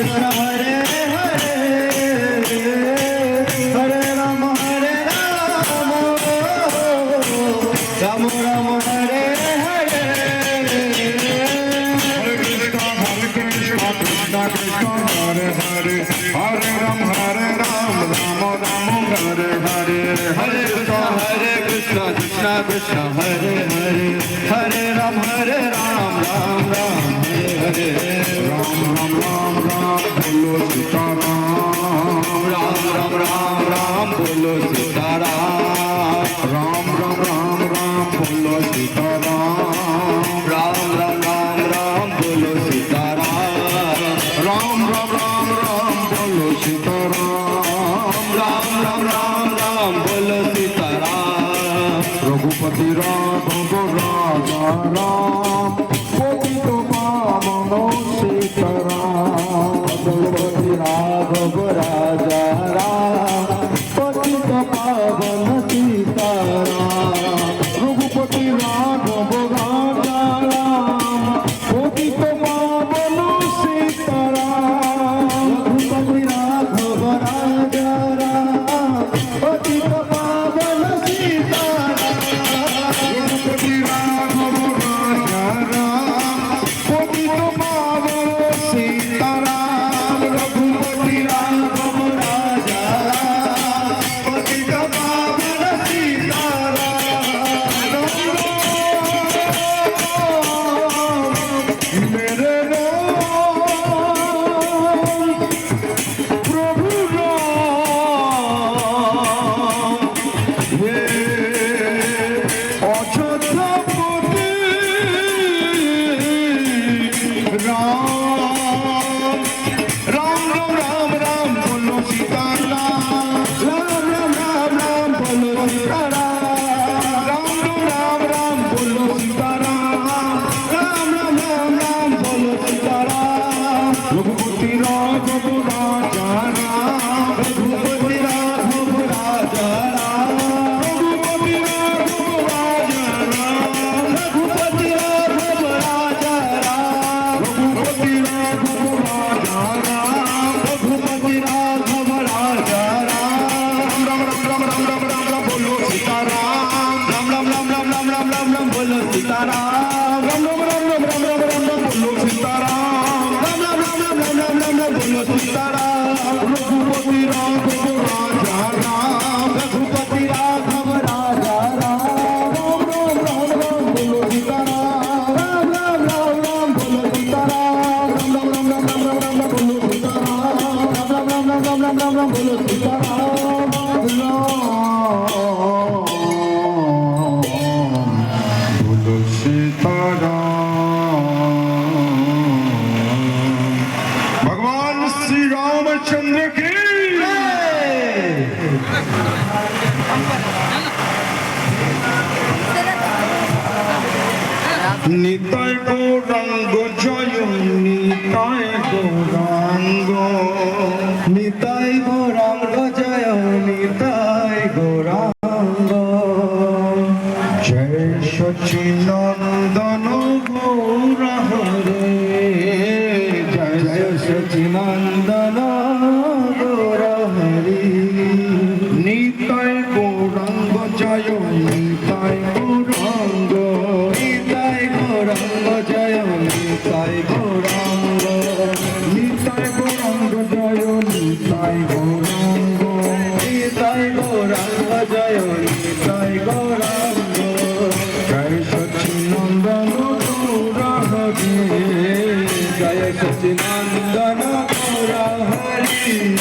পুনরায় रघुपति राम राजा राम सीताराम राम राम राम राम राम बोलो सीताराम রাম রাম রাম বলো সীতারাম বলো সীতারাম ভগবান শ্রী রামচন্দ্র কি? নিতাই গৌরাঙ্গ জয় নিতাই গৌরাঙ্গ। জীবন্দন গোরহরি। নিতাই গৌরঙ্গ জয়, নিতাই গৌরঙ্গ। নিতাই গৌরঙ্গ জয়, নিতাই গৌরঙ্গ। নিতাই গৌরঙ্গ জয়, নিতাই গৌরঙ্গ। নিতাই গৌরঙ্গ জয়, নিতাই গৌরঙ্গ। জয় সচিনন্দন গৌরহরি। জয় সচিনন্দ গৌর হরি